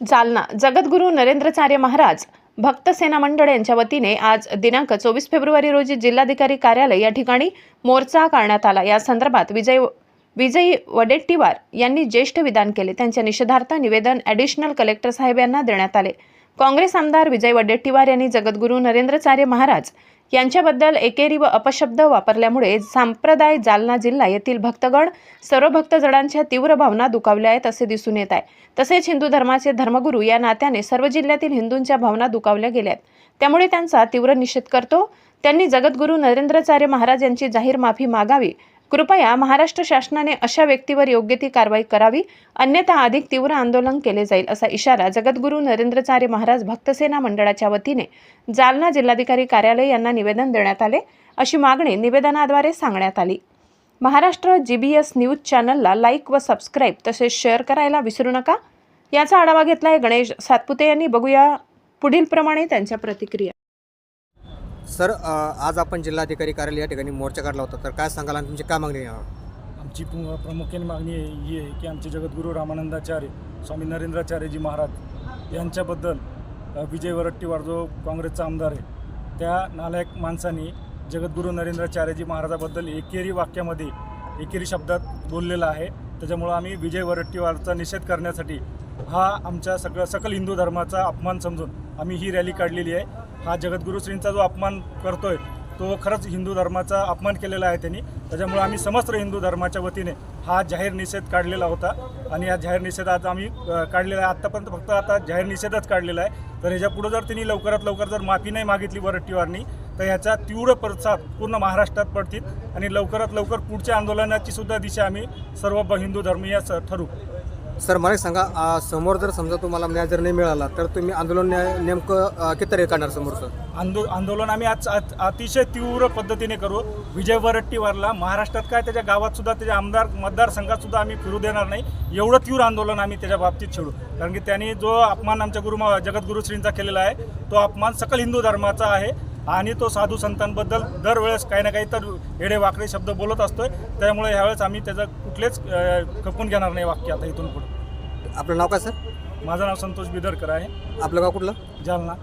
जालना. जगद्गुरू नरेंद्रचार्य महाराज भक्त सेना मंडळ यांच्या वतीने आज दिनांक चोवीस फेब्रुवारी रोजी जिल्हाधिकारी कार्यालय या ठिकाणी मोर्चा काढण्यात आला. या संदर्भात विजय विजयी वडेट्टीवार यांनी ज्येष्ठ विधान केले. त्यांच्या निषेधार्थ निवेदन ॲडिशनल कलेक्टर साहेब यांना देण्यात आले. काँग्रेस आमदार विजय वडेट्टीवार यांनी जगद्गुरू नरेंद्रचार्य महाराज यांच्याबद्दल एकेरी व अपशब्द वापरल्यामुळे सांप्रदाय जालना जिल्हा येथील भक्तगण सर्व भक्तजणांच्या तीव्र भावना दुखावल्या आहेत असे दिसून येत आहे. तसेच हिंदू धर्माचे धर्मगुरू या नात्याने सर्व जिल्ह्यातील हिंदूंच्या भावना दुखावल्या गेल्या आहेत त्यामुळे त्यांचा तीव्र निषेध करतो. त्यांनी जगद्गुरू नरेंद्रचार्य महाराज यांची जाहीर माफी मागावी. कृपया महाराष्ट्र शासनाने अशा व्यक्तीवर योग्य ती कारवाई करावी अन्यथा अधिक तीव्र आंदोलन केले जाईल असा इशारा जगद्गुरू नरेंद्रचार्य महाराज भक्तसेना मंडळाच्या वतीने जालना जिल्हाधिकारी कार्यालय यांना निवेदन देण्यात आले. अशी मागणी निवेदनाद्वारे सांगण्यात आली. Maharashtra G B S news चॅनलला लाईक व सबस्क्राईब तसेच शेअर करायला विसरू नका. याचा आढावा घेतला आहे गणेश सातपुते यांनी. बघूया पुढील प्रमाणे त्यांच्या प्रतिक्रिया. सर आज आपण जिल्हाधिकारी कार्यालय या ठिकाणी मोर्चा काढला होता. तर काय सांगाल आणि तुमची काय मागणी आहे आमची पु- प्रामुख्याने मागणी आहे ही आहे की आमचे जगद्गुरू रामानंदाचार्य स्वामी नरेंद्राचार्यजी महाराज यांच्याबद्दल अ, विजय वरट्टीवार जो काँग्रेसचा आमदार आहे त्या नालायक माणसाने जगद्गुरू नरेंद्राचार्यजी महाराजाबद्दल एकेरी वाक्यामध्ये एकेरी शब्दात बोललेला आहे. त्याच्यामुळं आम्ही विजय वरट्टीवारचा निषेध करण्यासाठी हा आमच्या सगळं सकल हिंदू धर्माचा अपमान समजून आम्ही ही रॅली काढलेली आहे. हा जगद्गुरू श्रींचा जो अपमान करतोय तो खरंच हिंदू धर्माचा अपमान केलेला आहे त्यांनी. त्याच्यामुळे आम्ही समस्त हिंदू धर्माच्या वतीने हा जाहीर निषेध काढलेला होता. आणि हा जाहीर निषेध आज आम्ही काढलेला आहे. आत्तापर्यंत फक्त आता जाहीर निषेधच काढलेला आहे. तर ह्याच्या पुढं जर त्यांनी लवकरात लवकर जर माफी नाही मागितली वरट्टीवारनी तर ह्याचा तीव्र प्रसाद पूर्ण महाराष्ट्रात पडतील. आणि लवकरात लवकर पुढच्या आंदोलनाची सुद्धा दिशा आम्ही सर्व हिंदू धर्मीय स- ठरू. सर मला एक सांगा समोर जर समजा तुम्हाला न्याय जर नाही मिळाला तर तुम्ही आंदोलन नेमकं किती तारीख काढणार समोरचं? आंदो आंदोलन आम्ही आज अतिशय तीव्र पद्धतीने करू. विजय वरट्टीवारला महाराष्ट्रात काय त्याच्या गावात सुद्धा त्याच्या आमदार मतदारसंघात सुद्धा आम्ही फिरू देणार नाही. एवढं तीव्र आंदोलन आम्ही त्याच्या बाबतीत छेडू. कारण की त्यांनी जो अपमान आमच्या गुरु जगद्गुरुश्रींचा केलेला आहे तो अपमान सकल हिंदू धर्माचा आहे. आणि तो साधू संतांबद्दल दरवेळेस काही ना काही तर येडे वाकडे शब्द बोलत असतोय. त्यामुळे ह्यावेळेस आम्ही त्याचं कुठलेच खपून घेणार नाही वाक्य आता इथून पुढे. आपलं नाव काय सर? माझं नाव संतोष बिदरकर आहे. आपलं गाव कुठलं? जालना.